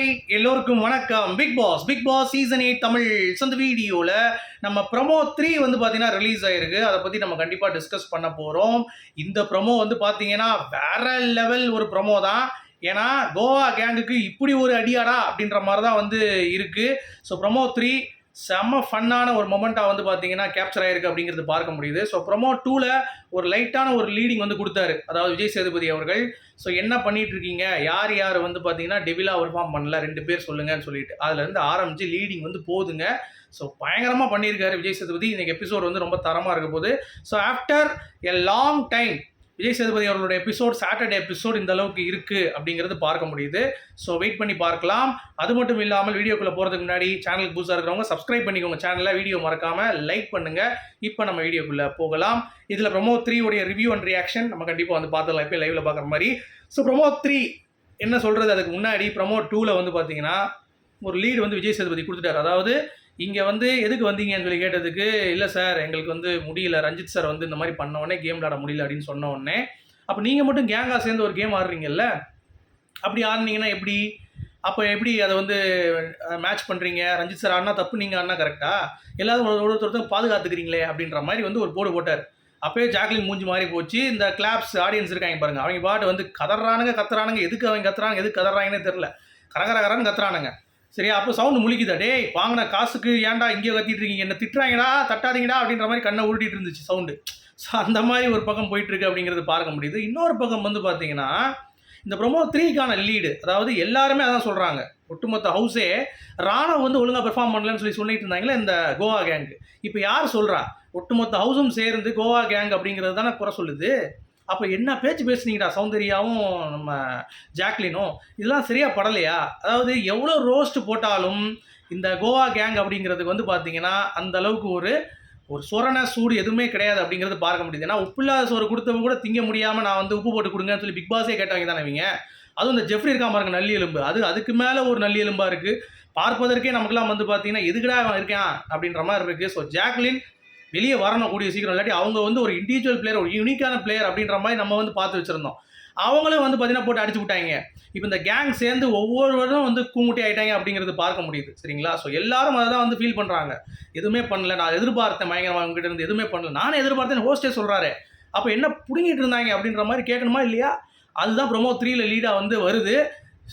Hi எல்லோருக்கும் வணக்கம். Bigg Boss Bigg Boss season eight Tamil அந்த வீடியோவில் நம்ம ப்ரமோ த்ரீ வந்து பார்த்தீங்கன்னா ரிலீஸ் ஆயிருக்கு. அதை பற்றி நம்ம கண்டிப்பாக டிஸ்கஸ் பண்ண போகிறோம் இந்த ப்ரமோ வந்து பார்த்தீங்கன்னா வேற லெவல் ஒரு ப்ரமோ தான். ஏன்னா கோவா கேங்குக்கு இப்படி ஒரு அடியாடா அப்படின்ற மாதிரி தான் வந்து இருக்குது ஸோ ப்ரமோ த்ரீ செம்ம ஃபன்னான ஒரு மொமெண்ட்டாக வந்து பார்த்தீங்கன்னா கேப்சர் ஆயிருக்கு அப்படிங்கிறது பார்க்க முடியுது. ஸோ ப்ரொமோ டூவில் ஒரு லைட்டான ஒரு லீடிங் வந்து கொடுத்தாரு. அதாவது விஜய் சேதுபதி அவர்கள். ஸோ என்ன பண்ணிட்டு இருக்கீங்க யார் யார் வந்து பார்த்தீங்கன்னா டெவிலா பர்ஃபார்ம் பண்ணல ரெண்டு பேர் சொல்லுங்கன்னு சொல்லிட்டு. அதுலேருந்து ஆரம்பிச்சு லீடிங் வந்து போதுங்க. ஸோ பயங்கரமாக பண்ணியிருக்காரு விஜய் சேதுபதி. இன்னைக்கு எபிசோட் வந்து ரொம்ப தரமாக இருக்க போகுது. So after a long time Vijay Sethupathi அவர்களோட எபிசோட் சாட்டர்டே எபிசோட் இந்த அளவுக்கு இருக்குது அப்படிங்கிறது பார்க்க முடியுது. ஸோ வெயிட் பண்ணி பார்க்கலாம். அது மட்டும் இல்லாமல் வீடியோக்குள்ளே போகிறதுக்கு முன்னாடி சேனலுக்கு புதுசாக இருக்கிறவங்க சப்ஸ்கிரைப் பண்ணிக்கோங்க. சேனலில் வீடியோ மறக்காமல் லைக் பண்ணுங்கள் இப்போ நம்ம வீடியோக்குள்ளே போகலாம். இதில் ப்ரொமோ த்ரீ உடைய ரிவ்யூ அண்ட் ரியாக்ஷன் நம்ம கண்டிப்பாக வந்து பார்த்துக்கலாம் இப்போ லைவில் பார்க்குற மாதிரி. ஸோ ப்ரொமோ த்ரீ என்ன சொல்கிறது அதுக்கு முன்னாடி ப்ரொமோ டூவில் வந்து பார்த்தீங்கன்னா ஒரு லீடு வந்து விஜய் சேதுபதி கொடுத்துட்டாரு. அதாவது இங்கே வந்து எதுக்கு வந்தீங்கன்னு சொல்லி கேட்டதுக்கு? இல்லை சார் எங்களுக்கு வந்து முடியல. ரஞ்சித் சார் வந்து இந்த மாதிரி பண்ண உடனே கேம் விளாட முடியல அப்படின்னு சொன்ன உடனே அப்போ நீங்கள் மட்டும் கேங்காக சேர்ந்து ஒரு கேம் ஆடுறீங்கல்ல? அப்படி ஆடுனீங்கன்னா எப்படி? அப்போ எப்படி அதை வந்து மேட்ச் பண்ணுறீங்க ரஞ்சித் சார் ஆடினா தப்பு நீங்கள் ஆடினா கரெக்டா எல்லாரும் ஒரு ஒருத்தர் பாதுகாத்துக்கிறீங்களே அப்படின்ற மாதிரி வந்து ஒரு போர்டு போட்டார். அப்போயே ஜாக்லின் மூஞ்சி மாறி போச்சு. இந்த கிளாப்ஸ் ஆடியன்ஸ் இருக்காங்க பாருங்க. அவங்க பாட்டு வந்து கதறானுங்க கத்துறானுங்க. எதுக்கு அவங்க கத்துறாங்க எதுக்கு கதறாங்கன்னே தெரில கரகரகரன்னு கத்துறானுங்க. சரியா? அப்போ சவுண்டு முழிக்குதா? டேய் வாங்கின காசுக்கு ஏன்டா இங்கே கத்திட்டு இருக்கீங்க? என்ன திட்டுறாங்கடா தட்டாதீங்கடா அப்படின்ற மாதிரி கண்ணை உருட்டிட்டு இருந்துச்சு சவுண்டு ஸோ அந்த மாதிரி ஒரு பக்கம் போயிட்டுருக்கு அப்படிங்கிறது பார்க்க முடியுது. இன்னொரு பக்கம் வந்து பார்த்தீங்கன்னா இந்த ப்ரொமோ த்ரீக்கான லீடு அதாவது எல்லாருமே அதான் சொல்கிறாங்க ஒட்டுமொத்த ஹவுஸே ராணவ் வந்து ஒழுங்காக பெர்ஃபார்ம் பண்ணலன்னு சொல்லி சொல்லிட்டு இருந்தாங்களே இந்த கோவா கேங்கு இப்போ யார் சொல்கிறா ஒட்டுமொத்த ஹவுஸும் சேர்ந்து கோவா கேங் அப்படிங்கிறது தானே குறை சொல்லுது. அப்போ என்ன பேச்சு பேசுனீங்கடா சௌந்தர்யாவும் நம்ம ஜாக்லினும்? இதெல்லாம் சரியாக படலையா? அதாவது எவ்வளோ ரோஸ்ட் போட்டாலும் இந்த கோவா கேங் அப்படிங்கிறதுக்கு வந்து பார்த்தீங்கன்னா அந்த அளவுக்கு ஒரு ஒரு சொரண சூடு எதுவுமே கிடையாது அப்படிங்கிறது பார்க்க முடியுது. ஏன்னா உப்பு இல்லாத சோறு கொடுத்தவங்க கூட திங்க முடியாமல் நான் வந்து உப்பு போட்டு கொடுங்கன்னு சொல்லி பிக் பாஸே கேட்டவங்க தானே இவங்க? அதுவும் இந்த ஜெஃப்ரி இருக்கான் பாருங்க நல்லி எலும்பு. அது அதுக்கு மேலே ஒரு நல்லி எலும்பாக இருக்குது பார்ப்பதற்கே நமக்குலாம் வந்து பார்த்தீங்கன்னா எதுக்குடா இருக்கேன்? அப்படின்ற மாதிரி இருக்குது ஸோ ஜாக்லின் வெளியே வரணும் கூடிய சீக்கிரம். இல்லாட்டி அவங்க வந்து ஒரு இண்டிவிஜுவல் பிளேயர் ஒரு யூனிக்கான பிளேயர் அப்படின்ற மாதிரி நம்ம வந்து பார்த்து வச்சுருந்தோம். அவங்களும் வந்து பார்த்தீங்கன்னா போட்டு அடிச்சு விட்டாங்க. இப்போ இந்த கேங் சேர்ந்து ஒவ்வொருவரும் வந்து கூமுட்டி ஆகிட்டாங்க அப்படிங்கிறது பார்க்க முடியுது. சரிங்களா? ஸோ எல்லாரும் அதை தான் வந்து ஃபீல் பண்ணுறாங்க எதுவுமே பண்ணல. நான் எதிர்பார்த்தேன் பயங்கரமாக அவங்ககிட்ட இருந்து. எதுவுமே பண்ணல. நானே எதிர்பார்த்தேன். ஹோஸ்டே சொல்கிறாரு அப்போ என்ன பிடுங்கிட்டு இருந்தாங்க அப்படின்ற மாதிரி கேட்கணுமா இல்லையா? அதுதான் ப்ரொமோ த்ரீல லீடாக வந்து வருது.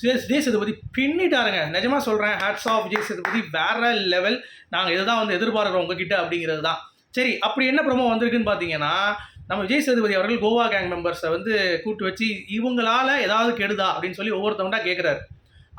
ஜே விஜய் சேதுபதி பின்னிட்டாருங்க. நிஜமாக சொல்கிறேன் ஹேட்ஸ் ஆஃப் விஜய் சேதுபதி. வேற லெவல் நாங்கள் இதுதான் வந்து எதிர்பார்க்குறோம் உங்ககிட்ட அப்படிங்கிறது தான். சரி அப்படி என்ன ப்ரொமோ வந்திருக்குன்னு பார்த்தீங்கன்னா நம்ம விஜய் சேதுபதி அவர்கள் கோவா கேங் மெம்பர்ஸை வந்து கூட்டு வச்சு இவங்களால ஏதாவது கெடுதா அப்படின்னு சொல்லி ஒவ்வொருத்தவங்கடா கேட்குறாரு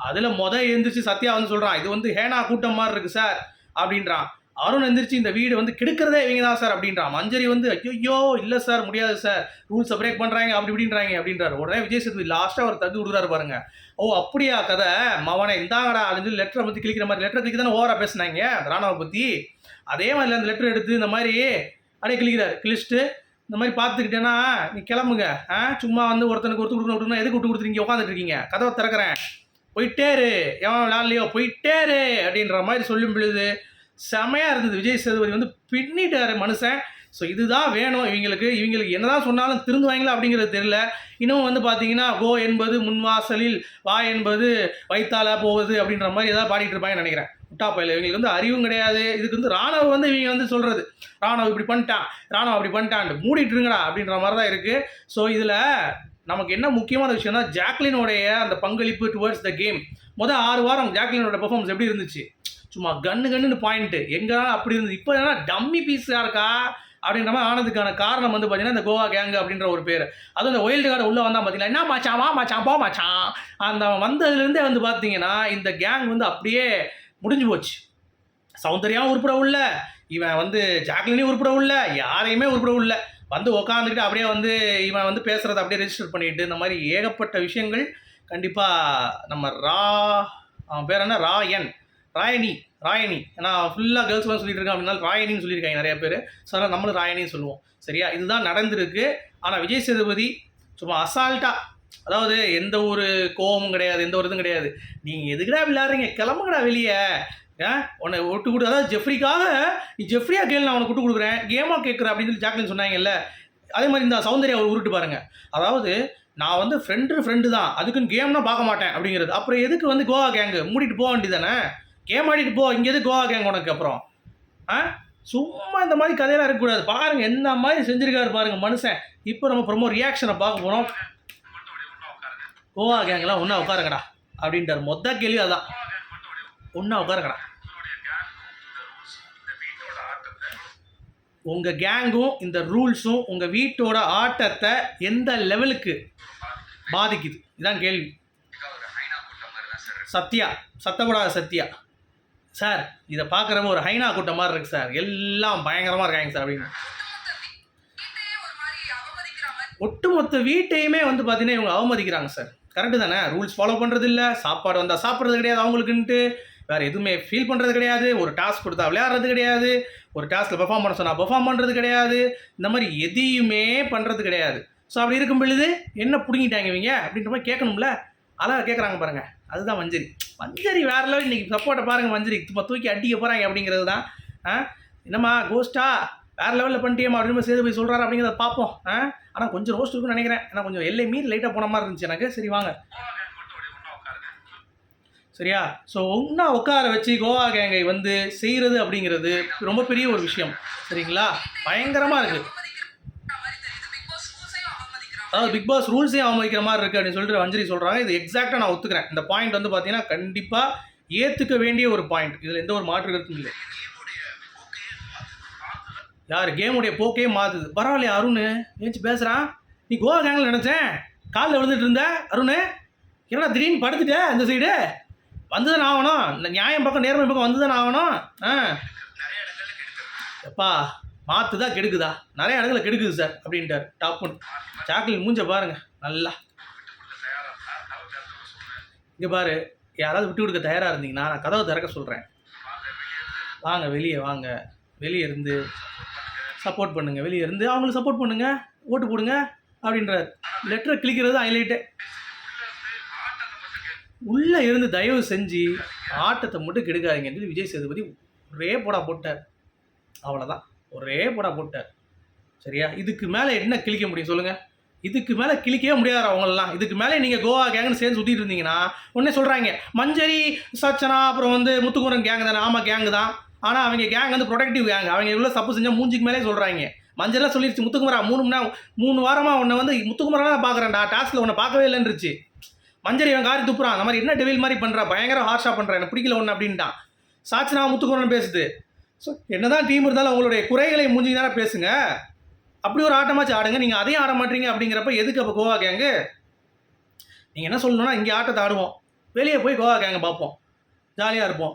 அதில் மொதல் எழுந்திரிச்சு சத்யா வந்து சொல்கிறான் இது வந்து ஹேனா கூட்டம் மாதிரி இருக்குது சார் அப்படின்றான். அருண் எந்திரிச்சு இந்த வீடு வந்து கெடுக்கிறதே இவங்க தான் சார் அப்படின்றான் மஞ்சரி வந்து ஐயோ இல்லை சார் முடியாது சார். ரூல்ஸை பிரேக் பண்ணுறாங்க அப்படி இப்படின்றாங்க அப்படின்றாரு. உடனே விஜய் சேதுபதி லாஸ்ட்டாக ஒரு தகு விடுறாரு பாருங்க. ஓ அப்படியா கதை. மவனை இந்தாங்கடா அப்படின்னு லெட்டரை பற்றி கிளிக்கிற மாதிரி லெட்டரை கிளிக்க தானே ஓவராக பேசுனாங்க ராணாவை பற்றி அதே மாதிரி அந்த லெட்டர் எடுத்து இந்த மாதிரி அப்படியே கிளிக்கிறார் கிழிச்சிட்டு இந்த மாதிரி பார்த்துக்கிட்டேன்னா நீ கிளம்புங்க. ஆ சும்மா வந்து ஒருத்தனுக்கு ஒருத்தர் கொடுக்கணும் அப்படின்னா எதுக்கு விட்டு கொடுத்துருக்கீங்க உட்காந்துட்டு இருக்கீங்க? கதவை திறக்கிறேன். போயிட்டேரு எவன் விளாட்லையோ போயிட்டேரு அப்படின்ற மாதிரி சொல்லும் பொழுது செமையாக இருந்தது. விஜய் சேதுபதி வந்து பின்னிட்டார் மனுஷன். ஸோ இதுதான் வேணும் இவங்களுக்கு. இவங்களுக்கு என்னதான் சொன்னாலும் திருந்துவாங்களா அப்படிங்கிறது தெரியல. இன்னும் வந்து பார்த்தீங்கன்னா கோ என்பது முன்வாசலில் வா என்பது வைத்தால போகுது அப்படின்ற மாதிரி ஏதாவது பாடிட்டு இருப்பாங்கன்னு நினைக்கிறேன். முட்டா பயில. இவங்களுக்கு வந்து அறிவும் கிடையாது. இதுக்கு வந்து ராணுவ வந்து இவங்க வந்து சொல்கிறது ராணுவ இப்படி பண்ணிட்டான். ராணுவ அப்படி பண்ணிட்டான் மூடிட்டு இருங்கடா அப்படின்ற மாதிரி தான் இருக்குது ஸோ இதில் நமக்கு என்ன முக்கியமான விஷயம்னா ஜாக்லினுடைய அந்த பங்களிப்பு டுவர்ட்ஸ் த கேம் மொதல் ஆறு வாரம் ஜாக்லினோட பெர்ஃபார்மன்ஸ் எப்படி இருந்துச்சு? சும்மா கன்னு கன்னுன்னு பாயிண்ட்டு எங்கேனாலும் அப்படி இருந்தது? இப்போ என்ன டம்மி பீஸாக இருக்கா அப்படின்ற மாதிரி ஆனதுக்கான காரணம் வந்து பார்த்தீங்கன்னா இந்த கோவா கேங் அப்படின்ற ஒரு பேர். அதுவும் இந்த ஒயில்டு கார்டு உள்ளே வந்தால் பார்த்தீங்கன்னா என்ன மச்சான்? வா மச்சான் போ மச்சான். அந்த வந்ததுலேருந்தே வந்து பார்த்தீங்கன்னா இந்த கேங் வந்து அப்படியே முடிஞ்சு போச்சு. சௌந்தர்யாவும் உருப்பட உள்ள. இவன் வந்து ஜாக்லினையும் உருப்பட உள்ள. யாரையுமே உருப்பட உள்ள. வந்து உக்காந்துக்கிட்டு அப்படியே வந்து இவன் வந்து பேசுகிறத அப்படியே ரெஜிஸ்டர் பண்ணிட்டு இந்த மாதிரி ஏகப்பட்ட விஷயங்கள் கண்டிப்பாக நம்ம ரா அவன் பேர் என்ன? ரா என். ராயணி ராயணி. ஏன்னா ஃபுல்லாக கேர்ள்ஸ் தான் சொல்லிட்டு இருக்கேன் அப்படின்னா ராயணின்னு சொல்லியிருக்காங்க நிறைய பேர். ஸோ அதனால் நம்மளும் ராயணின்னு சொல்லுவோம். சரியா? இதுதான் நடந்திருக்கு. ஆனால் விஜய் சேதுபதி சும்மா அசால்ட்டாக அதாவது எந்த ஒரு கோபமும் கிடையாது எந்த ஒரு இதுவும் கிடையாது. நீங்கள் எதுக்குடா விளையாடுறீங்க? கிளம்புங்கடா வெளியே. ஏன் உன்னை ஒட்டு கொடு அதாவது ஜெஃப்ரிக்காக நீ ஜெஃப்ரியா கேள் நான் உனக்கு விட்டு கொடுக்குறேன். கேமாக கேட்குற அப்படின்னு சொல்லி ஜாக்லின் சொன்னாங்கல்ல. அதே மாதிரி இந்த சௌந்தர்யா ஒரு உருட்டு பாருங்கள் அதாவது நான் வந்து ஃப்ரெண்டு ஃப்ரெண்டு தான். அதுக்குன்னு கேம்னா பார்க்க மாட்டேன் அப்படிங்கிறது. அப்புறம் எதுக்கு வந்து கோவா கேங்கு மூடிட்டு போக வேண்டியதானே கேம் ஆடிட்டு போ இங்கே எது கோவா கேங் உனக்கு அப்புறம். ஆ? சும்மா இந்த மாதிரி கதையெல்லாம் இருக்கக்கூடாது. பாருங்க என்ன மாதிரி செஞ்சிருக்காரு பாருங்க மனுஷன். இப்போ நம்ம ப்ரொமோ ரியாக்ஷனை பார்க்க போகிறோம் கோவா கேங்கெல்லாம் ஒன்றா உட்காருங்கடா அப்படின்றார் மொத்த கேள்வி அதான். ஒன்றா உட்காருங்கடா. உங்கள் கேங்கும் இந்த ரூல்ஸும் உங்கள் வீட்டோட ஆட்டத்தை எந்த லெவலுக்கு பாதிக்குது? இதான் கேள்வி. சத்யா சத்தப்படாத சத்யா. சார் இதை பார்க்குறவங்க ஒரு ஹைனா கூட்டம் மாதிரி இருக்கு சார். எல்லாம் பயங்கரமாக இருக்காங்க சார் அப்படின்னு. ஒட்டுமொத்த வீட்டையுமே வந்து பார்த்தீங்கன்னா இவங்க அவமதிக்கிறாங்க சார். கரெக்டு தானே? ரூல்ஸ் ஃபாலோ பண்ணுறது இல்லை சாப்பாடு வந்தால் சாப்பிட்றது கிடையாது அவங்களுக்குன்ட்டு. வேறு எதுவுமே ஃபீல் பண்ணுறது கிடையாது. ஒரு டாஸ்க் கொடுத்தா விளையாடுறது கிடையாது. ஒரு டாஸ்கில் பெர்ஃபார்ம் பண்ண சொன்னால் பெர்ஃபார்ம் பண்ணுறது கிடையாது. இந்த மாதிரி எதையுமே பண்ணுறது கிடையாது. ஸோ அப்படி இருக்கும் பொழுது என்ன பிடுங்கிட்டாங்க இவங்க? அப்படின்ற மாதிரி கேட்கணும்ல. அழகாக கேட்குறாங்க பாருங்க. அதுதான் மஞ்சரி. மஞ்சரி வேற லெவல் இன்னைக்கு சப்போர்ட்டை பாருங்க மஞ்சரி. இப்போ தூக்கி அடிக்க போகிறாங்க அப்படிங்கிறது தான். ஆ? என்னம்மா கோஸ்டா வேற லெவலில் பண்ணிட்டியம்மா அப்படின்னு சேது போய் சொல்கிறாரு அப்படிங்கிறத பார்ப்போம். ஆ? ஆனால் கொஞ்சம் ரோஸ்ட் இருக்குன்னு நினைக்கிறேன். ஏன்னா கொஞ்சம் எல்லை மீறி லைட்டாக போன மாதிரி இருந்துச்சு எனக்கு. சரி வாங்க. சரியா? ஸோ ஒன்றா உட்கார வச்சு கோவா கேங்கை வந்து செய்கிறது அப்படிங்கிறது ரொம்ப பெரிய ஒரு விஷயம். சரிங்களா? பயங்கரமாக இருக்குது அதாவது பிக் பாஸ் ரூல்ஸே அவமதிக்கிற மாதிரி இருக்குது அப்படின்னு சொல்லிட்டு அஞ்சலி சொல்கிறாங்க இது எக்ஸாக்டாக நான் ஒத்துக்கிறேன். இந்த பாயிண்ட் வந்து பார்த்தீங்கன்னா கண்டிப்பாக ஏற்றுக்க வேண்டிய ஒரு பாயிண்ட் இதில் எந்த ஒரு மாற்று கருத்தும் இல்லை. யார்? கேமுடைய போக்கே மாற்றுது பரவாயில்லையா அருண். ஏச்சு பேசுகிறான் நீ கோவா கேங்கில் நினச்சேன் காலில் விழுந்துட்டு இருந்த அருண்? என்னடா திடீர்னு படுத்துட்ட அந்த சைடு வந்துதான் ஆகணும். இந்த நியாயம் பக்கம் நேர்மை பக்கம் வந்துதான் ஆகணும். ஆ. எப்பா? மாற்றுதா கெடுக்குதா? நிறைய இடத்துல கெடுக்குது சார் அப்படின்ட்டார். டாப்புன்னு சாக்லேட் மூஞ்ச பாருங்க நல்லா. இங்கே பாரு யாராவது விட்டு கொடுக்க தயாராக இருந்தீங்கன்னா நான் கதவை திறக்க சொல்கிறேன் வாங்க வெளியே வாங்க. வெளியே இருந்து சப்போர்ட் பண்ணுங்கள் வெளியே இருந்து அவங்களுக்கு சப்போர்ட் பண்ணுங்கள் ஓட்டு போடுங்க அப்படின்றார். லெட்டரை கிளிக்கிறது ஹைலைட்டு உள்ளே இருந்து தயவு செஞ்சு ஆட்டத்தை மட்டும் கெடுக்காதீங்கன்னு சொல்லி விஜய் சேதுபதி ஒரே போடா போட்டார். அவ்வளோதான் ஒரே போடா போட்டார் சரியா? இதுக்கு மேலே என்ன கிழிக்க முடியும் சொல்லுங்கள் இதுக்கு மேலே கிழிக்கவே முடியாது அவங்களெல்லாம். இதுக்கு மேலே நீங்கள் கோவா கேங்னு சேர்ந்து சுற்றிட்டு இருந்தீங்கன்னா உடனே சொல்கிறாங்க மஞ்சரி சச்சனா அப்புறம் வந்து முத்துக்குமரன் கேங் தானே? ஆமாம் கேங்கு தான். ஆனால் அவங்க கேங் வந்து ப்ரொடக்டிவ் கேங் அவங்க இவ்வளோ சப்பு செஞ்சால் மூஞ்சிக்கு மேலே சொல்கிறாங்க மஞ்சள்லாம் சொல்லிடுச்சு முத்துக்குமரா மூணு மணி மூணு வாரமாக உன்னை வந்து முத்துக்குமரா தான் பார்க்குறேன்டா. டாஸ்கில் உன்னை பார்க்கவே இல்லைன்றுச்சு. மஞ்சரி இவன் காரி துப்புறான். அந்த மாதிரி என்ன டெவில் மாதிரி பண்ணுறா பயங்கர ஹார்ஷாக பண்ணுறா எனக்கு பிடிக்கல ஒன்று அப்படின்ட்டான். சாட்சினா முத்துக்குமரன் பேசுது. ஸோ என்னதான் டீம் இருந்தாலும் உங்களுடைய குறைகளை மூஞ்சி நேரம் பேசுங்க. அப்படி ஒரு ஆட்டமாச்சு ஆடுங்க. நீங்கள் அதையும் ஆட மாட்டீங்க அப்படிங்கிறப்ப எதுக்கு அப்போ கோவா கேங்கு நீங்கள் என்ன சொல்லணும்னா இங்கே ஆட்டத்தை ஆடுவோம். வெளியே போய் கோவா கேங்கை பார்ப்போம். ஜாலியாக இருப்போம்.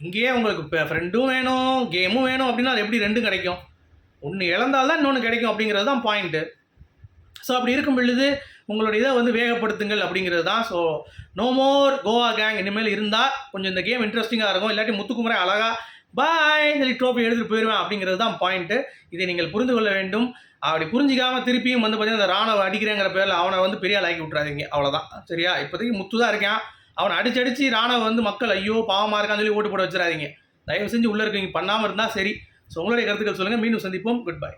இங்கேயே உங்களுக்கு இப்போ ஃப்ரெண்டும் வேணும் கேமும் வேணும் அப்படின்னா அது எப்படி ரெண்டும் கிடைக்கும்? ஒன்று இழந்தால்தான் இன்னொன்று கிடைக்கும் அப்படிங்கிறது தான் பாயிண்ட்டு ஸோ அப்படி இருக்கும் பொழுது உங்களுடைய இதை வந்து வேகப்படுத்துங்கள் அப்படிங்கிறது தான். So no more Goa gang இனிமேல் இருந்தால் கொஞ்சம் இந்த கேம் இன்ட்ரெஸ்டிங்காக இருக்கும். இல்லாட்டி முத்துக்குமரே அழகா பாய் சொல்லி ட்ரோஃபி எடுத்துகிட்டு போயிடுவேன் அப்படிங்கிறது தான் பாயிண்ட்டு இதை நீங்கள் புரிந்து கொள்ள வேண்டும். அப்படி புரிஞ்சிக்காமல் திருப்பியும் வந்து பார்த்தீங்கன்னா இந்த ராணுவ அடிக்கிறேங்கிற பேரில் அவனை வந்து பெரிய ஆளாக்கி விட்றாதீங்க அவ்வளோதான் சரியா? இப்போதைக்கு முத்து தான் இருக்கான். அவனை அடிச்சு அடிச்சு ராணுவ வந்து மக்கள் ஐயோ பாவமாக இருக்கான்னு சொல்லி ஓட்டு போட வச்சிடாதீங்க. தயவு செஞ்சு உள்ளே இருக்கீங்க பண்ணாமல் இருந்தால் சரி. ஸோ உங்களுடைய கருத்துக்கள் சொல்லுங்கள் மீண்டும் சந்திப்போம். Good bye